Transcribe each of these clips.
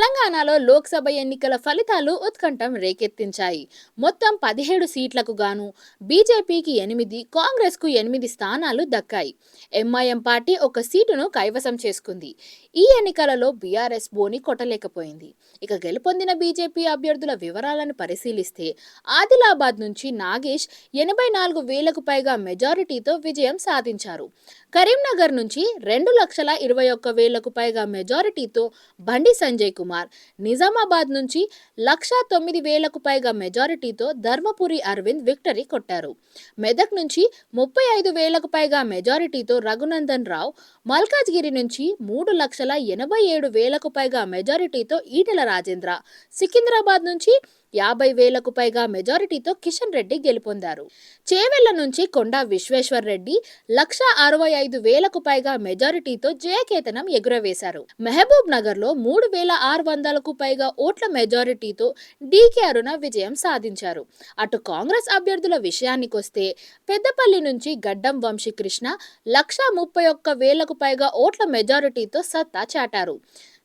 adalah తెలంగాణలో లోక్సభ ఎన్నికల ఫలితాలు ఉత్కంఠం రేకెత్తించాయి. మొత్తం పదిహేడు సీట్లకు గాను బీజేపీకి ఎనిమిది కాంగ్రెస్కు ఎనిమిది స్థానాలు దక్కాయి. ఎంఐఎం పార్టీ ఒక సీటును కైవసం చేసుకుంది. ఈ ఎన్నికలలో బీఆర్ఎస్ బోని కొట్టలేకపోయింది. ఇక గెలుపొందిన బీజేపీ అభ్యర్థుల వివరాలను పరిశీలిస్తే ఆదిలాబాద్ నుంచి నాగేష్ ఎనభై నాలుగు వేలకు పైగా మెజారిటీతో విజయం సాధించారు. కరీంనగర్ నుంచి రెండు లక్షల ఇరవై ఒక్క వేలకు పైగా మెజారిటీతో బండి సంజయ్ కుమార్ నిజామాబాద్ నుంచి లక్షా తొమ్మిది వేలకు పైగా మెజారిటీతో ధర్మపురి అరవింద్ విక్టరీ కొట్టారు. మెదక్ నుంచి ముప్పై ఐదు వేలకు పైగా మెజారిటీతో రఘునందన్ రావు మల్కాజ్గిరి నుంచి మూడు లక్షల ఎనభై ఏడు వేలకు పైగా మెజారిటీతో ఈటెల రాజేంద్ర సికింద్రాబాద్ నుంచి యాభై వేలకు పైగా మెజారిటీతో కిషన్ రెడ్డి గెలుపొందారు. చేవెళ్ళ నుంచి కొండా విశ్వేశ్వర్ రెడ్డి లక్ష అరవై ఐదు వేలకు పైగా మెజారిటీతో జయకేతనం ఎగురవేశారు. మహబూబ్ నగర్లో మూడు వేల ఆరు వందలకు పైగా ఓట్ల మెజారిటీతో డీకే అరుణ విజయం సాధించారు. అటు కాంగ్రెస్ అభ్యర్థుల విషయానికొస్తే పెద్దపల్లి నుంచి గడ్డం వంశీకృష్ణ లక్ష ముప్పై ఒక్క వేలకు పైగా ఓట్ల మెజారిటీతో సత్తా చాటారు.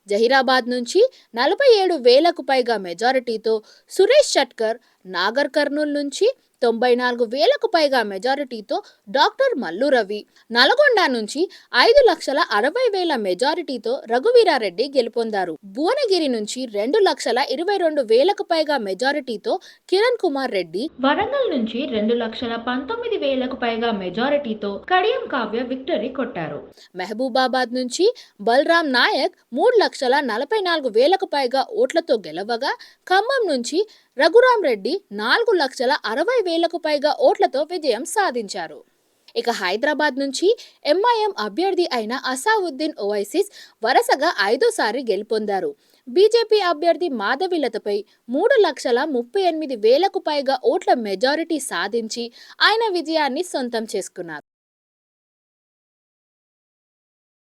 జహీరాబాద్ నుంచి నలభై ఏడు వేలకు పైగా మెజారిటీతో సురేష్ షట్కర్ నాగర్ కర్నూల్ నుంచి తొంభై నాలుగు వేలకు పైగా మెజారిటీతో డాక్టర్ మల్లు రవి. నల్గొండ నుంచి ఐదు లక్షల అరవై వేల మెజారిటీతో రఘువీరారెడ్డి గెలుపొందారు. భువనగిరి నుంచి రెండు లక్షల ఇరవై రెండు వేలకు పైగా మెజారిటీతో కిరణ్ కుమార్ రెడ్డి. వరంగల్ నుంచి రెండు లక్షల పంతొమ్మిది వేలకు పైగా మెజారిటీతో కడియం కావ్య విక్టరీ కొట్టారు. మహబూబాబాద్ నుంచి బల్రాం నాయక్ మూడు లక్షల నలభై నాలుగు వేలకు పైగా ఓట్లతో గెలవగా ఖమ్మం నుంచి రఘురాం రెడ్డి నాలుగు లక్షల అరవై వేలకు పైగా ఓట్లతో విజయం సాధించారు. ఇక హైదరాబాద్ నుంచి ఎంఐఎం అభ్యర్థి అయిన అసావుద్దీన్ ఓవైసిస్ వరుసగా ఐదోసారి గెలుపొందారు. బీజేపీ అభ్యర్థి మాధవిలతపై మూడు లక్షల ముప్పై ఎనిమిది వేలకు పైగా ఓట్ల మెజారిటీ సాధించి ఆయన విజయాన్ని సొంతం చేసుకున్నారు.